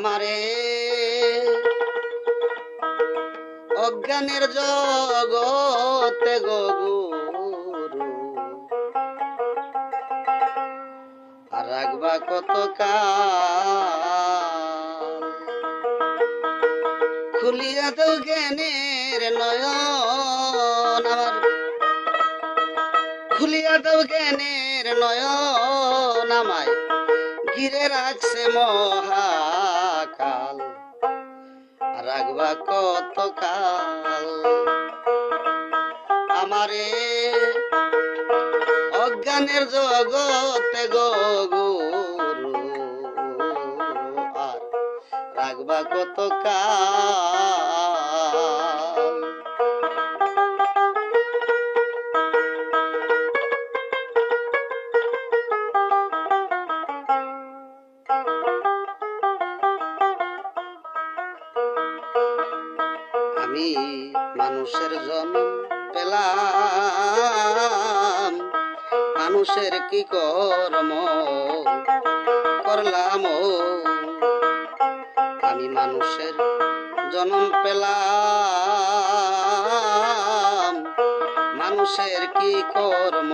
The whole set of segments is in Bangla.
আমারে। অজ্ঞানের জগতে গো গুরু। আর রাখবা কত খুলিয়া তো জ্ঞানের নয়ন আমার। খুলিয়া দাও জ্ঞানের নয়ন আমায়। ঘিরে রাখছে মহাকাল রাখবা কত কাল আমারে অজ্ঞানের জগতে গো গুরু আর রাখবা কত আমি মানুষের জন্ম পেলাম। মানুষের কি কর্ম করলাম? আমি মানুষের জন্ম পেলাম। মানুষের কি কর্ম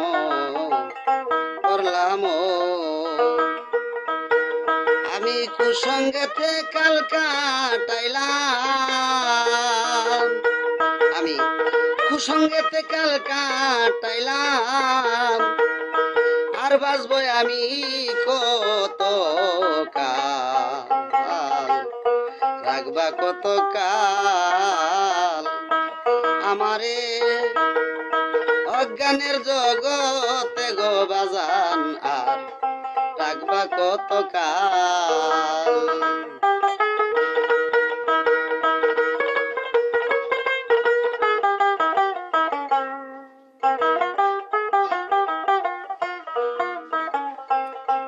আমি কুসঙ্গেতে কাল কাটাইলাম। আমি কুসঙ্গেতে কাল কাটাইলাম। আর বাঁচব আমি কত কাল? রাখবা কত কাল? আমারে অজ্ঞানের জগতে গো বাজান আর রাখবা কত কাল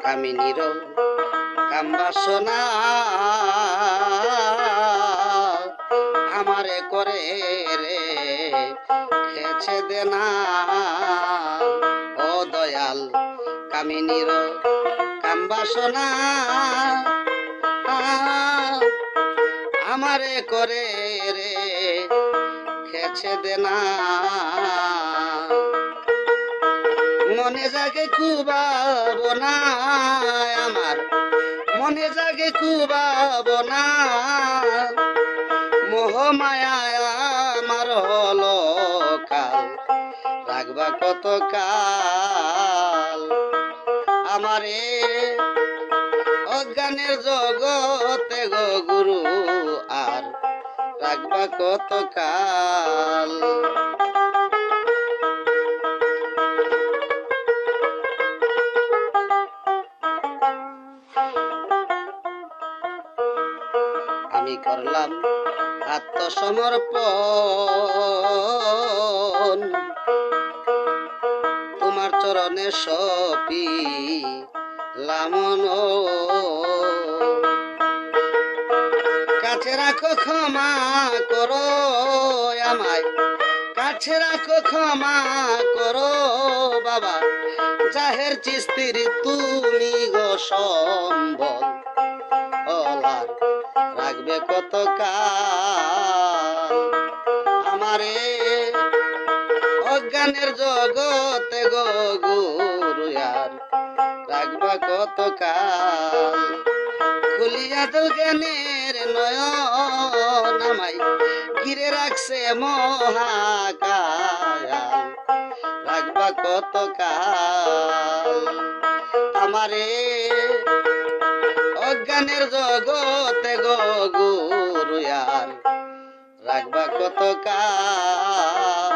কামিনীর কাম্বাসনা আমারে করে রে খেছে দেনা। ও দয়াল কামিনীর কাম্বাসনা আমারে করে রে, খেছে দেনা মনে জাগে কুবাব না আমার, মনে জাগে কুবাব না মোহ মায়া আমার হলো কাল, রাখবা কত কাল। আমারে অজ্ঞানের জগতে গো গুরু আর রাখবা কত কাল আমি করলাম আত্মসমর্পণ। তোমার চরণে সপি লামন কাছে রাখো ক্ষমা করো আমায়, কাছে রাখো ক্ষমা করো বাবা। জাহের চিস্তির তুমি গো ওলার রাখবে কত কাল আমারে অজ্ঞানের জগতে গো গুরু আর রাখবা কত কাল খুলিয়া তো জ্ঞানের নয়ন আমাই ঘিরে রাখছে মহাকাল রাখবা কত কাল আমারে অজ্ঞানের জগতে গো গুরু আর রাখবা কত কাল